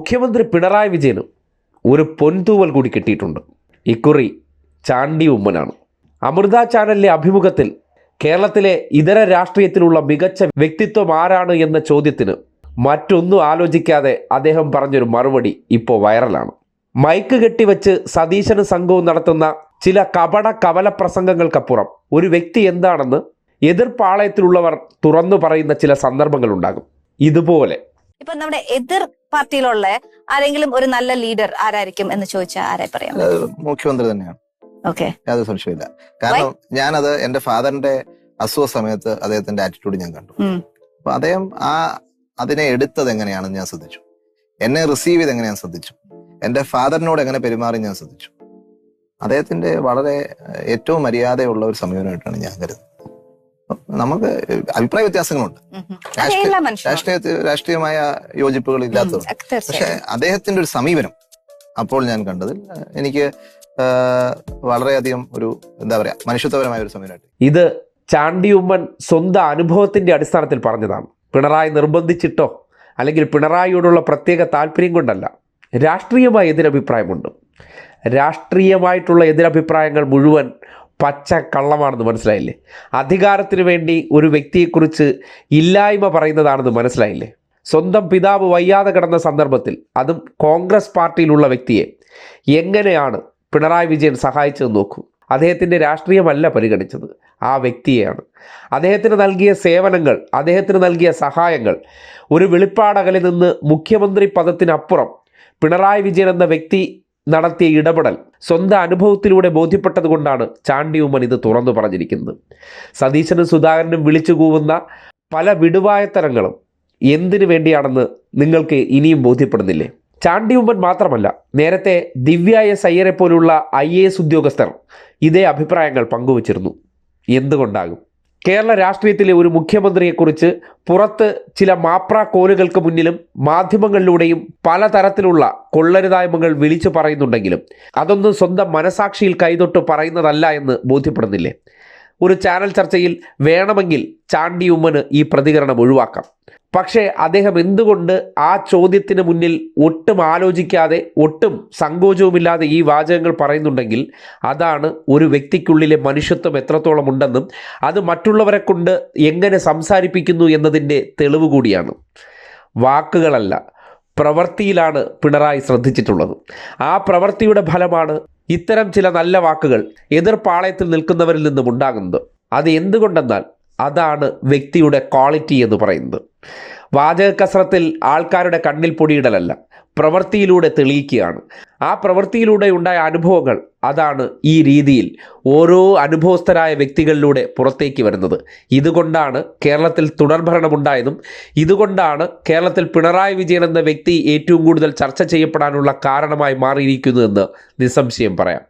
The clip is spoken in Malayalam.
മുഖ്യമന്ത്രി പിണറായി വിജയനും ഒരു പൊൻതൂവൽ കൂടി കിട്ടിയിട്ടുണ്ട്. ഇക്കുറി ചാണ്ടി ഉമ്മനാണ്. അമൃത ചാനലിലെ അഭിമുഖത്തിൽ കേരളത്തിലെ ഇതര രാഷ്ട്രീയത്തിലുള്ള മികച്ച വ്യക്തിത്വം ആരാണ് എന്ന ചോദ്യത്തിന് മറ്റൊന്നും ആലോചിക്കാതെ അദ്ദേഹം പറഞ്ഞൊരു മറുപടി ഇപ്പോൾ വൈറലാണ്. മൈക്ക് കെട്ടിവെച്ച് സതീശനും സംഘവും നടത്തുന്ന ചില കപട കവല പ്രസംഗങ്ങൾക്കപ്പുറം ഒരു വ്യക്തി എന്താണെന്ന് എതിർപ്പാളയത്തിലുള്ളവർ തുറന്നു പറയുന്ന ചില സന്ദർഭങ്ങളുണ്ടാകും. ഇതുപോലെ ഇപ്പൊ നമ്മുടെ എതിർ പാർട്ടിയിലുള്ള ആരെങ്കിലും ഒരു നല്ല ലീഡർ ആരായിരിക്കും എന്ന് ചോദിച്ചാൽ ആരെ പറയാം? മുഖ്യമന്ത്രി തന്നെയാണ്. ഓക്കെ. യാതൊരു സംശയമില്ല കാരണം ഞാനത് എന്റെ ഫാദറിന്റെ അസുഖ സമയത്ത് അദ്ദേഹത്തിന്റെ ആറ്റിറ്റ്യൂഡ് ഞാൻ കണ്ടു. അപ്പൊ അദ്ദേഹം ആ അതിനെ എടുത്തത് എങ്ങനെയാണെന്ന് ഞാൻ ശ്രദ്ധിച്ചു. എന്നെ റിസീവ് ചെയ്ത് എങ്ങനെ ഞാൻ ശ്രദ്ധിച്ചു. എന്റെ ഫാദറിനോട് എങ്ങനെ പെരുമാറി ഞാൻ ശ്രദ്ധിച്ചു. അദ്ദേഹത്തിന്റെ വളരെ ഏറ്റവും മര്യാദയുള്ള ഒരു സമീപനമായിട്ടാണ് ഞാൻ കരുതുന്നത്. നമുക്ക് അഭിപ്രായ വ്യത്യാസങ്ങളുണ്ട്. രാഷ്ട്രീയ- രാഷ്ട്രീയമായ യോജിപ്പുകൾ ഇല്ലാത്തത്. പക്ഷെ അദ്ദേഹത്തിന്റെ ഒരു സമീപനം അപ്പോൾ ഞാൻ കണ്ടതിൽ എനിക്ക് വളരെയധികം ഒരു എന്താ പറയാ മനുഷ്യത്വപരമായ ഒരു സമീപനമായിട്ട് ഇത് ചാണ്ടി ഉമ്മൻ സ്വന്തം അനുഭവത്തിന്റെ അടിസ്ഥാനത്തിൽ പറഞ്ഞതാണ്. പിണറായി നിർബന്ധിച്ചിട്ടോ അല്ലെങ്കിൽ പിണറായിയോടുള്ള പ്രത്യേക താല്പര്യം കൊണ്ടല്ല രാഷ്ട്രീയമായ എതിരഭിപ്രായമുണ്ട്. രാഷ്ട്രീയമായിട്ടുള്ള എതിരഭിപ്രായങ്ങൾ മുഴുവൻ പച്ച കള്ളമാണെന്ന് മനസ്സിലായില്ലേ? അധികാരത്തിന് വേണ്ടി ഒരു വ്യക്തിയെക്കുറിച്ച് ഇല്ലായ്മ പറയുന്നതാണെന്ന് മനസ്സിലായില്ലേ? സ്വന്തം പിതാവ് വയ്യാതെ കിടന്ന സന്ദർഭത്തിൽ അതും കോൺഗ്രസ് പാർട്ടിയിലുള്ള വ്യക്തിയെ എങ്ങനെയാണ് പിണറായി വിജയൻ സഹായിച്ചതെന്ന് നോക്കൂ. അദ്ദേഹത്തിന്റെ രാഷ്ട്രീയമല്ല പരിഗണിച്ചത്. ആ വ്യക്തിയെയാണ്. അദ്ദേഹത്തിന് നൽകിയ സേവനങ്ങൾ അദ്ദേഹത്തിന് നൽകിയ സഹായങ്ങൾ ഒരു വെളിപ്പാടകലിൽ നിന്ന് മുഖ്യമന്ത്രി പദത്തിനപ്പുറം പിണറായി വിജയൻ എന്ന വ്യക്തി നടത്തിയ ഇടപെടൽ സ്വന്തം അനുഭവത്തിലൂടെ ബോധ്യപ്പെട്ടത് കൊണ്ടാണ് ചാണ്ടി ഉമ്മൻ ഇത് തുറന്നു പറഞ്ഞിരിക്കുന്നത്. സതീശനും സുധാകരനും വിളിച്ചു കൂവുന്ന പല വിടുവായത്തരങ്ങളും എന്തിനു വേണ്ടിയാണെന്ന് നിങ്ങൾക്ക് ഇനിയും ബോധ്യപ്പെടുന്നില്ലേ? ചാണ്ടി ഉമ്മൻ മാത്രമല്ല നേരത്തെ ദിവ്യായ എസ് അയ്യരെ പോലുള്ള ഐ എ എസ് ഉദ്യോഗസ്ഥർ ഇതേ അഭിപ്രായങ്ങൾ പങ്കുവച്ചിരുന്നു. എന്തുകൊണ്ടാകും? കേരള രാഷ്ട്രീയത്തിലെ ഒരു മുഖ്യമന്ത്രിയെക്കുറിച്ച് പുറത്ത് ചില മാപ്രാ കോലുകൾക്ക് മുന്നിലും മാധ്യമങ്ങളിലൂടെയും പലതരത്തിലുള്ള കൊള്ളരുതായ്മകൾ വിളിച്ചു പറയുന്നുണ്ടെങ്കിലും അതൊന്നും സ്വന്തം മനസാക്ഷിയിൽ കൈതൊട്ട് പറയുന്നതല്ല എന്ന് ബോധ്യപ്പെടുന്നില്ലേ? ഒരു ചാനൽ ചർച്ചയിൽ വേണമെങ്കിൽ ചാണ്ടി ഉമ്മന് ഈ പ്രതികരണം ഒഴിവാക്കാം. പക്ഷേ അദ്ദേഹം എന്തുകൊണ്ട് ആ ചോദ്യത്തിന് മുന്നിൽ ഒട്ടും ആലോചിക്കാതെ ഒട്ടും സങ്കോചവുമില്ലാതെ ഈ വാചകങ്ങൾ പറയുന്നുണ്ടെങ്കിൽ അതാണ് ഒരു വ്യക്തിക്കുള്ളിലെ മനുഷ്യത്വം എത്രത്തോളം ഉണ്ടെന്നും അത് മറ്റുള്ളവരെ കൊണ്ട് എങ്ങനെ സംസാരിപ്പിക്കുന്നു എന്നതിന്റെ തെളിവ് കൂടിയാണ്. വാക്കുകളല്ല പ്രവൃത്തിയിലാണ് പിണറായി ശ്രദ്ധിച്ചിട്ടുള്ളത്. ആ പ്രവൃത്തിയുടെ ഫലമാണ് ഇത്തരം ചില നല്ല വാക്കുകൾ എതിർപ്പാളയത്തിൽ നിൽക്കുന്നവരിൽ നിന്നും ഉണ്ടാകുന്നത്. അത് എന്തുകൊണ്ടെന്നാൽ അതാണ് വ്യക്തിയുടെ ക്വാളിറ്റി എന്ന് പറയുന്നത്. വാചക കസ്രത്തിൽ ആൾക്കാരുടെ കണ്ണിൽ പൊടിയിടലല്ല പ്രവൃത്തിയിലൂടെ തെളിയിക്കുകയാണ്. ആ പ്രവൃത്തിയിലൂടെ ഉണ്ടായ അനുഭവങ്ങൾ അതാണ് ഈ രീതിയിൽ ഓരോ അനുഭവസ്ഥരായ വ്യക്തികളിലൂടെ പുറത്തേക്ക് വരുന്നത്. ഇതുകൊണ്ടാണ് കേരളത്തിൽ തുടർഭരണമുണ്ടായതും ഇതുകൊണ്ടാണ് കേരളത്തിൽ പിണറായി വിജയൻ എന്ന വ്യക്തി ഏറ്റവും കൂടുതൽ ചർച്ച ചെയ്യപ്പെടാനുള്ള കാരണമായി മാറിയിരിക്കുന്നതെന്ന് നിസ്സംശയം പറയാം.